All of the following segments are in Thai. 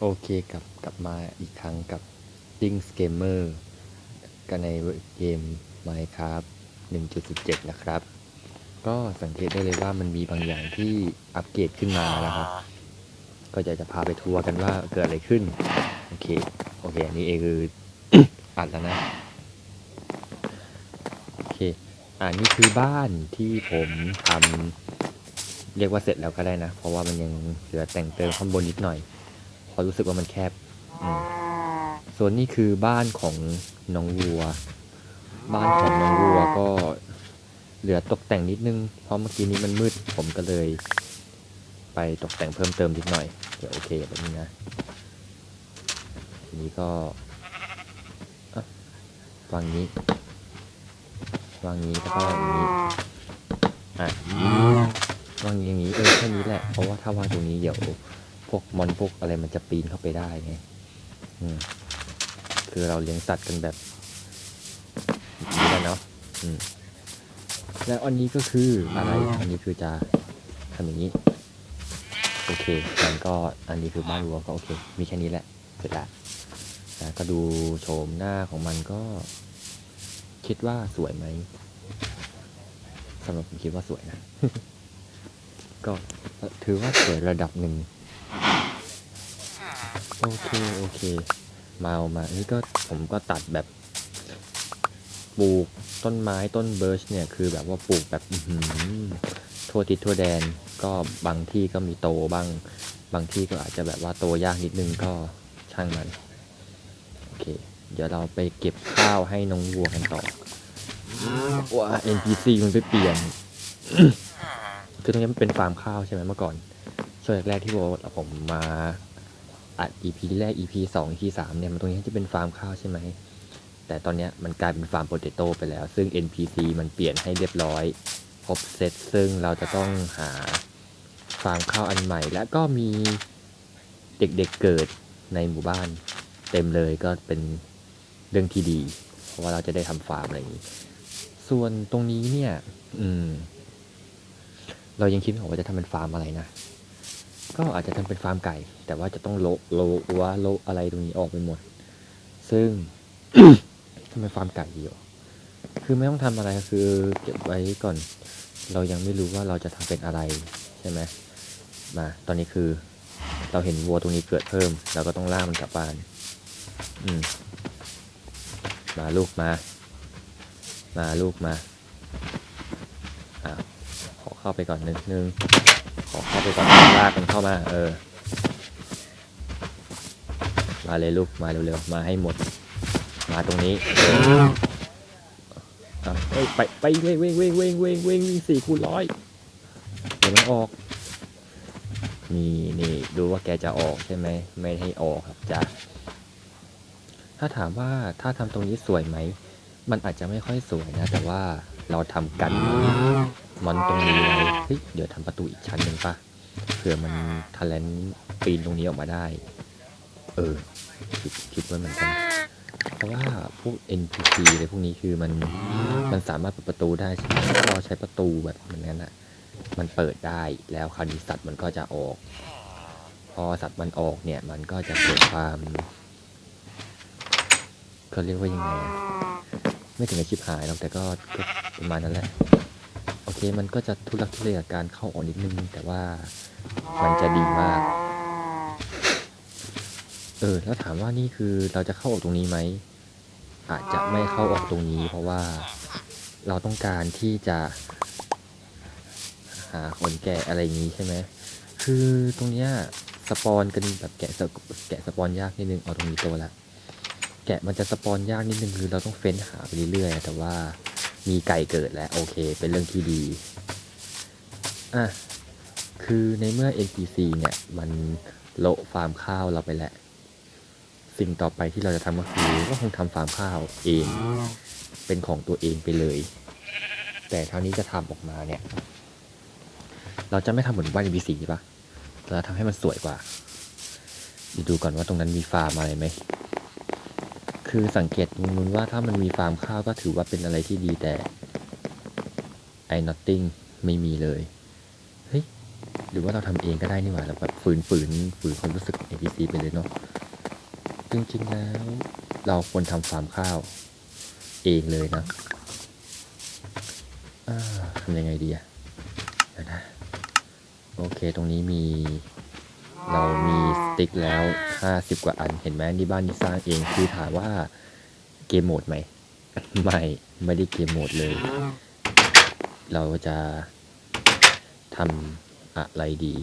โอเคกับกลับมาอีกครั้งกับ Dings Gamer กันในเกม Minecraft 1.17 นะครับ ก็สังเกตได้เลยว่ามันมีบางอย่างที่อัปเกรดขึ้นมานะครับ ก็จะจะพาไปทัวร์กันว่าเกิดอะไรขึ้น โอเค โอเค อันนี้เองคือ อัดแล้วนะ โอเคอ่านี่คือบ้านที่ผมทำเรียกว่าเสร็จแล้วก็ได้นะ เพราะว่ามันยังเหลือแต่งเติมข้างบนนิดหน่อย ราะรู้สึกว่ามันแคบอืมส่วนนี้คือบ้านของน้องวัว บ้านของน้องวัวก็เหลือตกแต่งนิดนึง เพราะเมื่อกี้นี้มันมืดผมก็เลย ไปตกแต่งเพิ่มเติมนิดหน่อย เดี๋ยวโอเคแบบนี้นะทีนี้ก็อะวางนี้วางนี้แล้วก็อย่างนี้อะวางอย่างนี้เออแค่นี้แหละเพราะว่าถ้าวางตรงนี้เดี๋ยว พวกมอนพวกอะไรมันจะปีนเข้าไปได้ไงอืมคือเราเลี้ยงสัตว์กันแบบนี้แหละเนาะอืมแล้วอันนี้ก็คืออะไร อันนี้คือจะทำอย่างนี้ โอเคมันก็อันนี้คือบ้านวัวก็โอเค มีแค่นี้แหละเสร็จละนะก็ดูโฉมหน้าของมันก็ คิดว่าสวยไหมสำหรับผมคิดว่าสวยนะ ก็ถือว่าสวยระดับหนึ่ง โอเค โอเค มาเอามา นี่ก็ผมก็ตัดแบบปลูกต้นไม้ต้นเบิร์ชเนี่ยคือแบบว่าปลูกแบบทั่วทิศทั่วแดนก็บางที่ก็มีโตบ้าง บางที่ก็อาจจะแบบว่าโตยากนิดนึงก็ช่างมันโอเค เดี๋ยวเราไปเก็บข้าวให้น้องวัวกันต่อว่า NPC มันไปเปลี่ยน คือตรงนี้มันเป็นฟาร์มข้าวใช่ไหมเมื่อก่อนช่วงแรกๆที่ผมมา อัด EP แรก EP สอง EP สามเนี่ยมันตรงนี้จะเป็นฟาร์มข้าวใช่ไหม แต่ตอนนี้มันกลายเป็นฟาร์มโปเตโต้ไปแล้ว ซึ่ง NPC มันเปลี่ยนให้เรียบร้อย ครบเซตซึ่งเราจะต้องหาฟาร์มข้าวอันใหม่ และก็มีเด็กๆเเกิดในหมู่บ้านเต็มเลยก็เป็นเรื่องที่ดี เพราะว่าเราจะได้ทำฟาร์มอะไรอย่างนี้ ส่วนตรงนี้เนี่ย อืม เรายังคิดไม่ออกว่าจะทำเป็นฟาร์มอะไรนะ ก็อาจจะทำเป็นฟาร์มไก่ แต่ว่าจะต้องโลโลว่าโลอะไรตรงนี้ออกไปหมด ซึ่งทำเป็นฟาร์มไก่ดีกว่คือไม่ต้องทำอะไรคือเก็บไว้ก่อน เรายังไม่รู้ว่าเราจะทำเป็นอะไรใช่ไหมมาตอนนี้คือ เราเห็นวัวตรงนี้เกิดเพิ่ม เราก็ต้องล่ามันกลับบ้าน อืม มาลูกมา มาลูกมาอ่าขอเข้าไปก่อนนิดนึง อเข้าไปก่อนลากมันเข้ามา เออ มาเลยลูก มาเร็วๆ มาให้หมด มาตรงนี้เอออะเฮ้ยไปไปเว้งเว้งเว้งเว้งเว้งเว้งวิ่งสี่คูณร้อยเดี๋ยวมันออก นี่นี่ดูว่าแกจะออกใช่ไหม ไม่ให้ออกครับจ้ะถ้าถามว่าถ้าทำตรงนี้สวยไหม มันอาจจะไม่ค่อยสวยนะ แต่ว่าเราทำกันมันตรงนี้ไว้เฮ้ยเดี๋ยวทำประตูอีกชั้นหนึ่งปะเผื่อมันทะเลนปีนตรงนี้ออกมาได้ เออคิดคิดว่าเหมือนกัน เพราะว่าพวก NPC อะไรพวกนี้คือมันมันสามารถเปิดประตูได้ใช่ไหมถ้าเราใช้ประตูแบบนั้นอะ มันเปิดได้แล้วคราวนี้สัตว์มันก็จะออก พอสัตว์มันออกเนี่ยมันก็จะเกิดความเขาเรียกว่ายังไงอะ ไม่ถึงกับชิบหายหรอกแต่ก็ก็ประมาณนั้นแหละ โอเคมันก็จะทุลักทุเลกับการเข้าออกนิดนึง แต่ว่ามันจะดีมาก เออ แล้วถามว่านี่คือเราจะเข้าออกตรงนี้ไหม อาจจะไม่เข้าออกตรงนี้ เพราะว่าเราต้องการที่จะหาขนแกะอะไรอย่างนี้ใช่ไหม คือตรงเนี้ยสปอนกันแบบแกะสปแกะสปอนยากนิดนึง เอาตรงนี้ตัวละ แกะมันจะสปอนยากนิดนึงคือเราต้องเฟ้นหาไปเรื่อยๆ แต่ว่ามีไก่เกิดแล้วโอเค เป็นเรื่องที่ดี อะ คือในเมื่อ NPC เนี่ย มันโละฟาร์มข้าวเราไปแล้ว สิ่งต่อไปที่เราจะทำก็คือก็คงทำฟาร์มข้าวเอง เป็นของตัวเองไปเลย แต่เท่านี้จะทำออกมาเนี่ย เราจะไม่ทำเหมือนบ้าน NPC ใช่ปะเราทำให้มันสวยกว่าดูก่อนว่าตรงนั้นมีฟาร์มอะไรไหม คือสังเกตตรงนู้นว่าถ้ามันมีฟาร์มข้าวก็ถือว่าเป็นอะไรที่ดีแต่ไอ้ nothing ไม่มีเลย เฮ้ย หรือว่าเราทำเองก็ได้นี่หว่าแล้วแบบฝืนฝืนฝืนความรู้สึกของ NPC ไปเลยเนาะจริงๆแล้ว เราควรทำฟาร์มข้าว เองเลยนะทำยังไงดีอะเดี๋ยวนะ โอเค ตรงนี้มี เรามีสติ๊กแล้วห้าสิบกว่าอัน เห็นไหมนี่บ้านนี่สร้างเอง คือถามว่าเกมโหมดไหม ไม่ ไม่ได้เกมโหมดเลย เราจะทำอะไรดี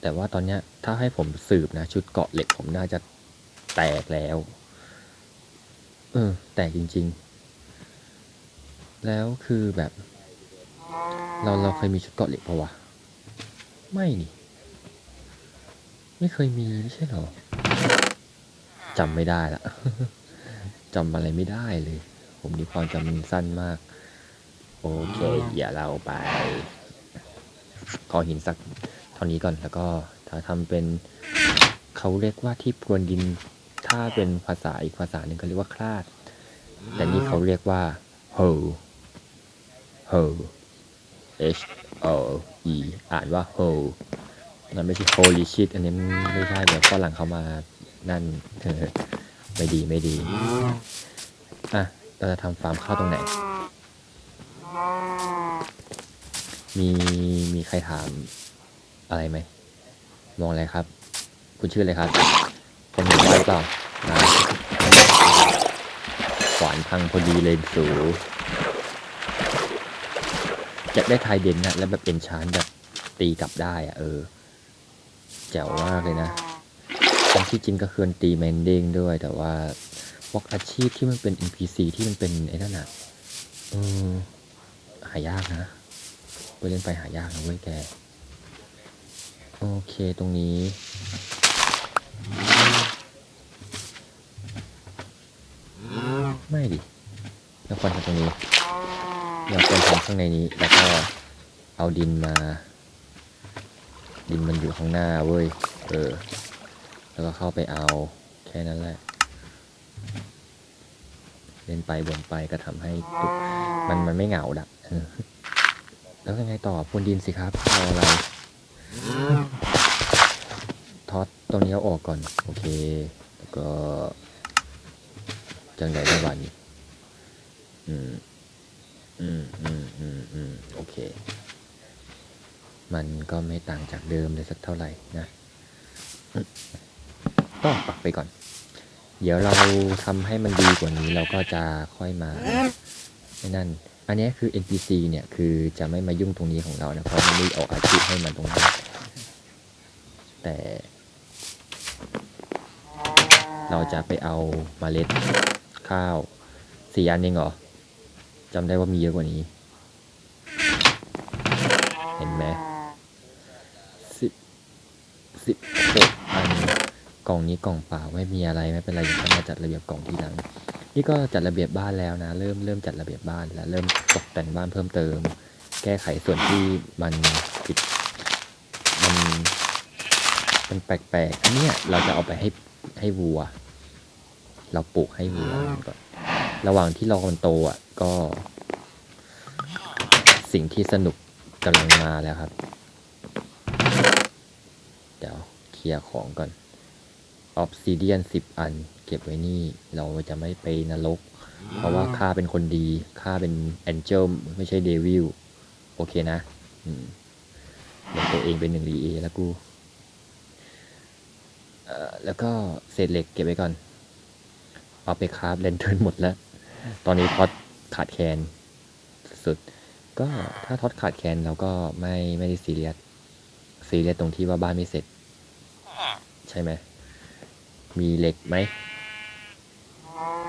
แต่ว่าตอนเนี้ยถ้าให้ผมสืบนะ ชุดเกาะเหล็กผมน่าจะแตกแล้ว เออ แตกจริง ๆ แล้วคือแบบ เราเราเคยมีชุดเกาะเหล็กปะวะ ไม่นี่ ไม่เคยมีไม่ใช่เหรอจำไม่ได้ละจำอะไรไม่ได้เลย ผมนี่ความจำมันสั้นมาก โอเคอย่าเราไปขอหินสักเท่านี้ก่อนแล้วก็ถ้าทำเป็นเขาเรียกว่าที่พรวนดิน ถ้าเป็นภาษาอีกภาษาหนึ่งก็เรียกว่าคลาด แต่นี่เขาเรียกว่า ho ho h o e อ่านว่า ho นั่นไม่ใช่ holy shit อันนี้ไม่ใช่เดี๋ยวฝรั่งเขามานั่นไม่ดีไม่ดี อะ เราจะทำฟาร์มข้าวตรงไหน มีมีใครถามอะไรไหม มองอะไรครับ คุณชื่ออะไรครับผมเห็นว่าหรือเปล่าอ่าขวานพังพอดีเลยสู จะได้ทายเด่นนะแล้วแบบเป็นชานแบบตีกลับได้อะเออแจ๋วมากเลยนะทั้งที่จริงก็คือตีแมนด้งด้วย แต่ว่าพวกอาชีพที่มันเป็น NPC ที่มันเป็นไอ้นั่นอะเออหายากนะไปเล่นไปหายากนะเว้ยแก โอเคตรงนี้ ไม่ดิเราควรทำตรงนี้ เราควรทำข้างในนี้ แล้วก็เอาดินมา ดินมันอยู่ข้างหน้าเว้ย เออ แล้วก็เข้าไปเอาแค่นั้นแหละเล่นไปบ่นไปก็ทำให้ตุกมันมันไม่เหงาดักแล้วยังไงต่อพรวนดินสิครับรออะไรท็อดตรงนี้เอาออกก่อน โอเค แล้วก็จังไดได้วันนี้อืม อืมอืมอืมอืมโอเค มันก็ไม่ต่างจากเดิมเลยสักเท่าไหร่นะก็ปักไปก่อน เดี๋ยวเราทำให้มันดีกว่านี้เราก็จะค่อยมาไอ้นั่น อันนี้คือ NPC เนี่ยคือจะไม่มายุ่งตรงนี้ของเรานะเพราะมันไม่ออกอาชีพให้มันตรงนั้แต่ เราจะไปเอาเมล็ดข้าวสี่อันเองเหรอ จำได้ว่ามีเยอะกว่านี้ เห็นไหมสิบสิบหกอันกล่องนี้กล่องเปล่าไม่มีอะไรไม่เป็นไรยังต้องมาจัดระเบียบกล่องทีหลัง นี่ก็จัดระเบียบบ้านแล้วนะ เริ่มเริ่มจัดระเบียบบ้านแล้วเริ่มตกแต่งบ้านเพิ่มเติม แก้ไขส่วนที่มันผิดมันมันแปลกๆอันเนี้ยเราจะเอาไปให้ให้วัว เราปลูกให้วัวมันก่อน ระหว่างที่รอมันโตอะ ก็ สิ่งที่สนุกกำลังมาแล้วครับ เดี๋ยวเคลียร์ของก่อนออ s ซิเดียนสิบอัน เก็บไว้นี่เราจะไม่ไปนรก เพราะว่าข้าเป็นคนดีข้าเป็นแองเจิลไม่ใช่เดวิลโอเคนะอืมเหมือนตัวเองเป็นหนึ่งรีเอแล้วกูเอ่อแล้วก็เศษเหล็กเก็บไว้ก่อน เอาไปคราฟเลนเทิร์นหมดแล้ว ตอนนี้ท็อตขาดแคลนสุด ก็ถ้าท็อตขาดแคลนเราก็ไม่ไม่ได้ซีเรียสซีเรียสตรงที่ว่าบ้านไม่เสร็จ ใช่ไหมมีเหล็กไหม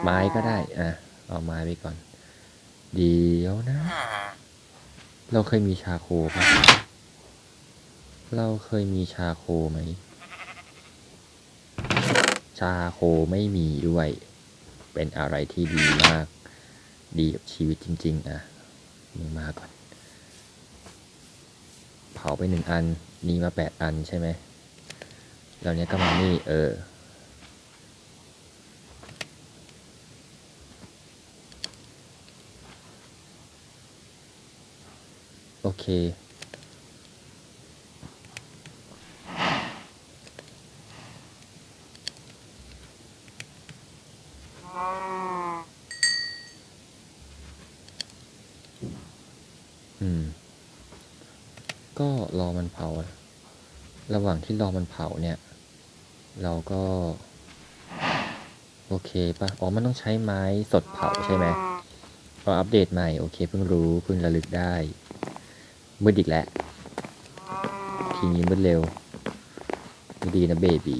ไม้ก็ได้ อะ เอาไม้ไปก่อน เดียวนะ เราเคยมีชาโคปะเราเคยมีชาโคไหม ชาโคไม่มีด้วย เป็นอะไรที่ดีมาก ดีกับชีวิตจริง ๆ อะมึงมาก่อน เผาไปหนึ่งอัน นี่มาแปดอันใช่ไหมแล้วเนี้ยก็มานี่ เออ โอเค ก็รอมันเผา ระหว่างที่รอมันเผาเนี่ย เราก็ โอเคปะอ๋อ มันต้องใช้ไม้สดเผาใช่ไหมพออัปเดตใหม่ โอเค เพิ่งรู้เพิ่งระลึกได้ มืดอีกแล้ว ทีนี้มืดเร็วไม่ดีนะเบบี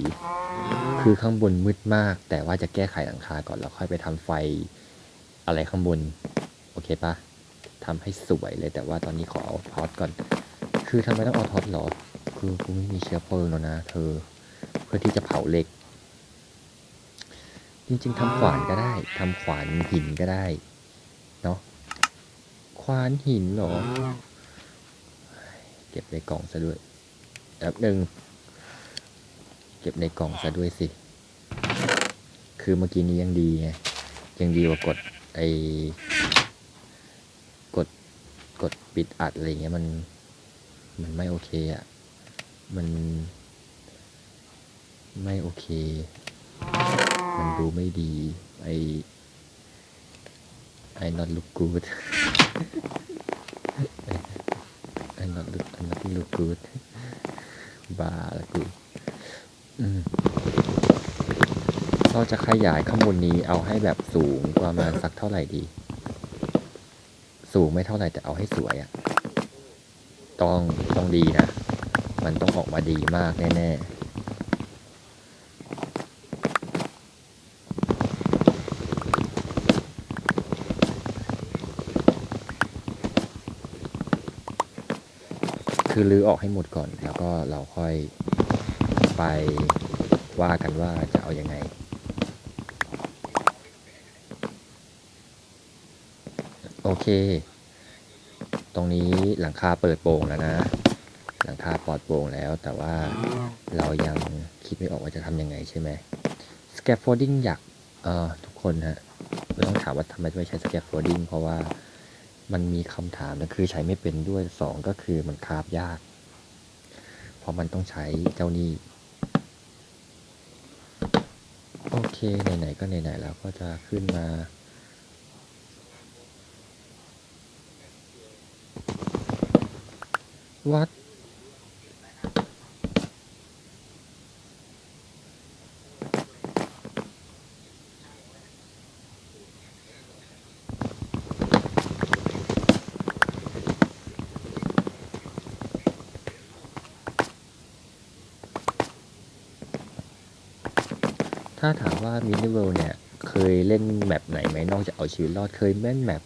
คือข้างบนมืดมาก แต่ว่าจะแก้ไขหลังคาก่อนแล้วค่อยไปทำไฟ อะไรข้างบน โอเคป่ะ ทำให้สวยเลย แต่ว่าตอนนี้ขอเอาท็อตก่อน คือทำไมต้องเอาท็อตหรอ คือกูไม่มีเชื้อเพลิงแล้วนะ เธอ เพื่อที่จะเผาเหล็ก จริง ๆทำขวานก็ได้ทำขวานหินก็ได้ เนาะควานหินหรอ เก็บในกล่องซะด้วยแป๊บหนึ่งเก็บในกล่องซะด้วยสิ คือเมื่อกี้นี้ยังดีไง ยังดีกว่ากดไอ กดปิดอัดอะไรเงี้ยมัน มันไม่โอเคอะ มัน ไม่โอเค มันดูไม่ดี ไอ I not look good I not look I not look good บ้าละกูอืมเราจะขยายข้างบนนี้เอาให้แบบสูงประมาณสักเท่าไหร่ดี สูงไม่เท่าไหร่แต่เอาให้สวยอะ่ะต้องต้องดีนะ มันต้องออกมาดีมากแน่ๆคือรื้อออกให้หมดก่อน แล้วก็เราค่อยไปว่ากันว่าจะเอาอยัางไง โอเค ตรงนี้หลังคาเปิดโปร่งแล้วนะ หลังคาปลอดโปร่งแล้ว แต่ว่าเรายังคิดไม่ออกว่าจะทำยังไงใช่ไหม scaffolding อยากเอ่อทุกคนฮะไม่ต้องถามว่าทำไมไม่ใช้ scaffolding เพราะว่ามันมีคำถามนะคือใช้ไม่เป็นด้วยสองก็คือมันคาบยาก เพราะมันต้องใช้เจ้านี่โอเคไหนๆก็ไหนๆแล้วก็จะขึ้นมา วัด ถ้าถามว่ามินิเวิลเนี่ย เคยเล่นแมปไหนไหมนอกจากเอาชีวิตรอดเคยเล่นแมป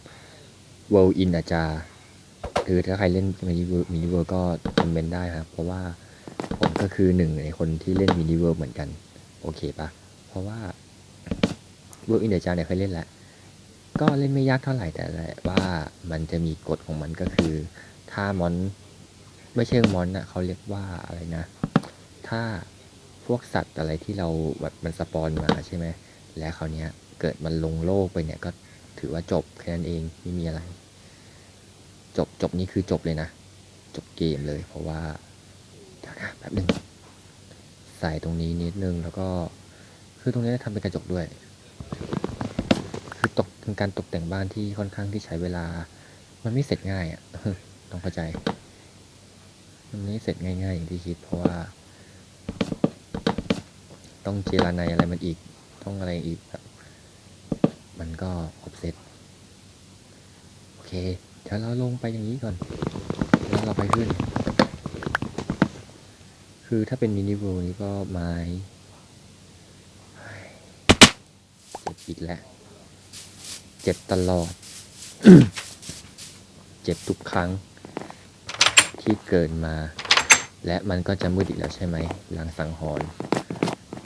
World in อาจารย์ คือถ้าใครเล่นมินิเวิลมินิเวิลก็คอมเมนต์ได้ครับ เพราะว่าผมก็คือหนึ่งในคนที่เล่นมินิเวิลเหมือนกัน โอเคปะเพราะว่า World in อาจาเนี่ยเคยเล่นแล้ว ก็เล่นไม่ยากเท่าไหร่แต่แหละว่ามันจะมีกฎของมันก็คือ ถ้ามอน ไม่ใช่มอนอะเขาเรียกว่าอะไรนะ ถ้าพวกสัตว์อะไรที่เราแบบมันสปอนมาใช่ไหมแล้วคราวนี้เกิดมันลงโลกไปเนี่ยก็ถือว่าจบแค่นั้นเองไม่มีอะไร จบจบนี่คือจบเลยนะ จบเกมเลย เพราะว่าเดี๋ยวนะแป๊บนึงใส่ตรงนี้นิดนึงแล้วก็คือตรงนี้ทำเป็นกระจกด้วย คือตกเป็นการตกแต่งบ้านที่ค่อนข้างที่ใช้เวลา มันไม่เสร็จง่ายอะ่ะต้องเข้าใจ มันไม่เสร็จง่ายๆอย่างที่คิด เพราะว่า ต้องเจรานายอะไรมันอีก ต้องอะไรอีกแบบมันก็ออฟเซตโอเค เดี๋ยวเราลงไปอย่างนี้ก่อนแล้วเราไปขึ้น คือถ้าเป็นมินิเวิลนี้ก็ไม้เจ็บอีกแล้ว เจ็บตลอด เจ็บทุกครั้ง ที่เกิดมา และมันก็จะมืดอีกแล้วใช่ไหมหลังสังหรณ์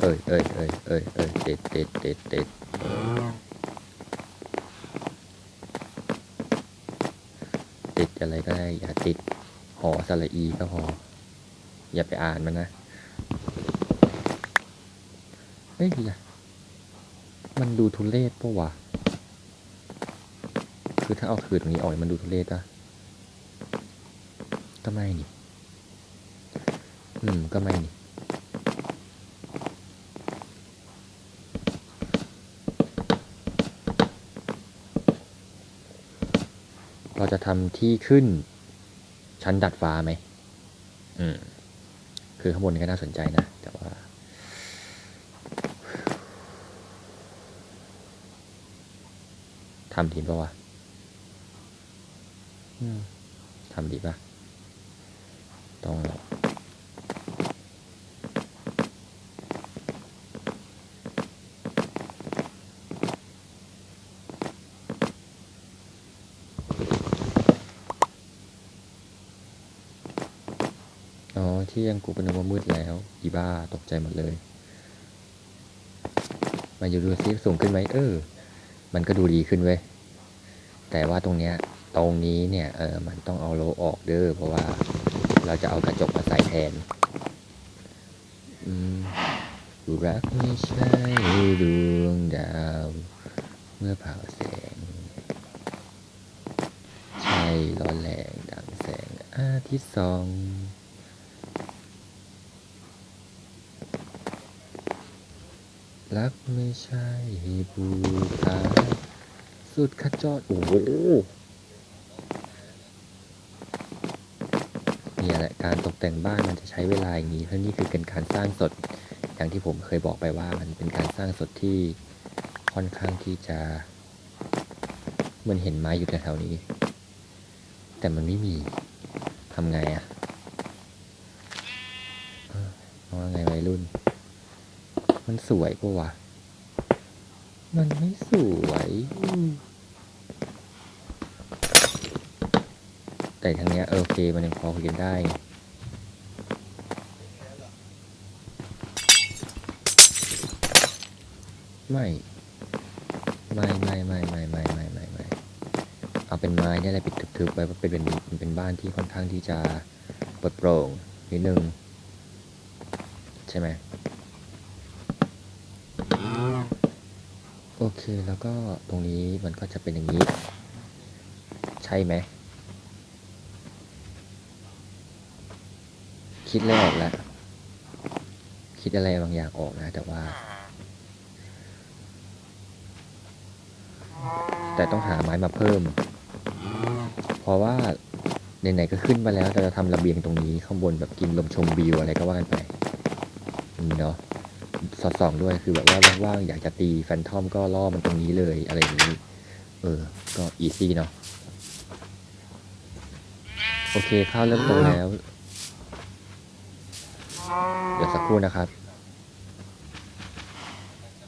เอ้ยเอ้ยเอ้ยเอ้ยเอ้ยเด็ดเด็ดเด็ดเด็ดติดอะไร ก็ได้อย่าติดหอสระอีก็พอ อย่าไปอ่านมันนะเฮ้ยล่ะมันดูทุเรศปะวะ คือถ้าเอาคืนตรงนี้ออกมันดูทุเรศอะก็ไม่นี่ อืม ก็ไม่นี่ เรา จะทำที่ขึ้นชั้นดัดฟ้าไหม อืม คือข้างบนก็น่าสนใจนะ แต่ว่า ทำดีปะวะอืมทำดีปะต้องหรอกอ๋อ กูเป็นึกว่ามืดแล้ว อีบ้าตกใจหมดเลย มาอยู่ดูซิสูงขึ้นไหมเออ มันก็ดูดีขึ้นเว้ย แต่ว่าตรงเนี้ย ตรงนี้เนี่ยเออมันต้องเอาโลออกเด้อเพราะว่าเราจะเอากระจกมาใส่แทน อืมรักไม่ใช่ดวงดาว เมื่อเผาแสง ใช่ร้อนแรงดังแสงอาทิตย์ส่อง รักไม่ใช่บูชาสุดขจรโอ้โหเนี่ยแหละการตกแต่งบ้านมันจะใช้เวลาอย่างนี้เพราะนี่คือเป็นการสร้างสด อย่างที่ผมเคยบอกไปว่ามันเป็นการสร้างสดที่ค่อนข้างที่จะเหมือนเห็นไม้อยู่แถวๆนี้ แต่มันไม่มีทำไงอะเอ้าว่าไงวัยรุ่น มัน สวยปะวะ มันไม่สวยแต่ทางเนี้ยโอเคมันยังพอคุยกันได้ไม่ไม่ไม่ไม่ไม่ไม่ไม่ไม่ไม่เอาเป็นไม้เนี่ยแหละปิดทึบๆไว้ว่าเป็นเป็นมันเป็นบ้านที่ค่อนข้างที่จะเปิดโปร่งนิดนึงใช่ไหม โอ เคแล้วก็ตรงนี้มันก็จะเป็นอย่างนี้ ใช่ไหม คิดอะไรออกแล้ว คิดอะไรบางอย่างออกนะ แต่ว่า แต่ต้องหาไม้มาเพิ่ม เพราะว่าไหนๆก็ขึ้นมาแล้วแต่จะทำระเบียงตรงนี้ข้างบนแบบกินลมชมวิวอะไรก็ว่ากันไปนี่เนาะ สอดส่องด้วยคือแบบว่าว่างๆอยากจะตีแฟนทอมก็ล่อมันตรงนี้เลยอะไรอย่างนี้ เออ ก็อีซี่เนาะโอเคข้าวเริ่มโตแล้ว เดี๋ยวสักครู่นะครับ